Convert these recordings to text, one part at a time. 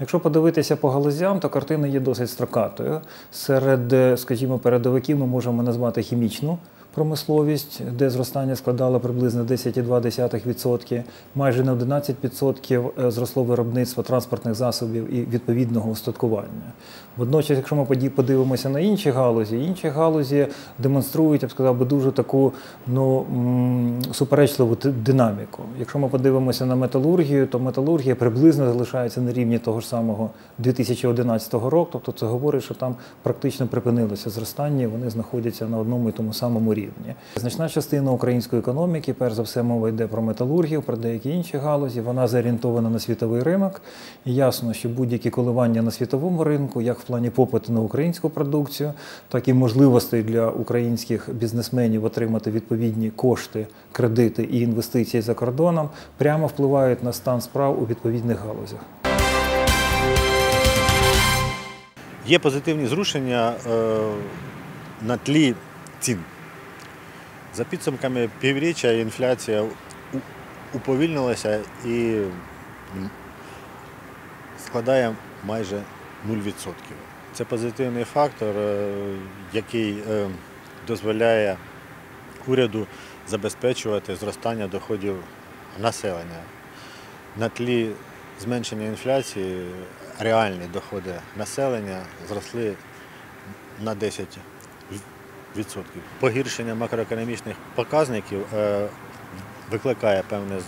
Якщо подивитися по галузям, то картина є досить строкатою. Серед, скажімо, передовиків ми можемо назвати хімічну промисловість, де зростання складало приблизно 10,2%, майже на 11% е, зросло виробництво транспортних засобів і відповідного устаткування. Водночас, якщо ми подивимося на інші галузі, інші галузі демонструють, я б сказав би, дуже таку ну, суперечливу динаміку. Якщо ми подивимося на металургію, то металургія приблизно залишається на рівні того ж самого 2011 року. Тобто це говорить, що там практично припинилося зростання, вони знаходяться на одному і тому самому рівні. Значна частина української економіки, перш за все, мова йде про металургію, про деякі інші галузі. Вона зорієнтована на світовий ринок. І ясно, що будь-які коливання на світовому ринку, як в плані попиту на українську продукцію, так і можливостей для українських бізнесменів отримати відповідні кошти, кредити і інвестиції за кордоном, прямо впливають на стан справ у відповідних галузях. Є позитивні зрушення е, на тлі цін. За підсумками півріччя інфляція уповільнилася і складає майже 0%. Це позитивний фактор, е, який е, дозволяє уряду забезпечувати зростання доходів населення. На тлі зменшення інфляції реальні доходи населення зросли на 10%. Погіршення макроекономічних показників е, викликає певне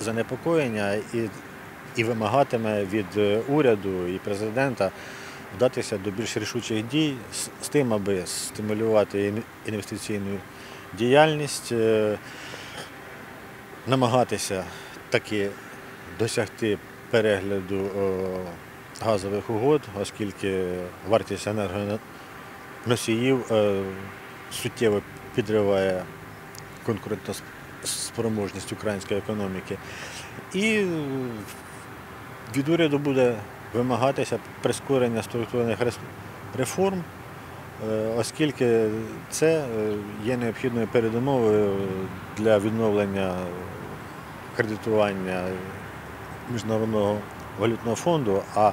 занепокоєння і, і вимагатиме від е, уряду і президента вдатися до більш рішучих дій з, тим, аби стимулювати інвестиційну діяльність, е, намагатися таки досягти перегляду газових угод, оскільки вартість енергоносіїв е, суттєво підриває конкурентоспроможність української економіки. І е, від уряду буде вимагатися прискорення структурних реформ, е, оскільки це є необхідною передумовою для відновлення кредитування Міжнародного валютного фонду, а,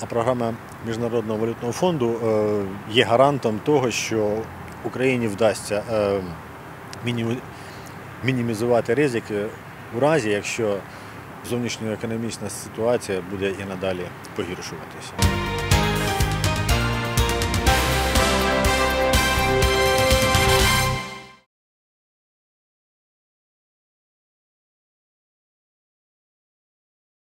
а програма Міжнародного валютного фонду е, є гарантом того, що Україні вдасться е, мінімізувати ризики у разі, якщо зовнішньоекономічна ситуація буде і надалі погіршуватися.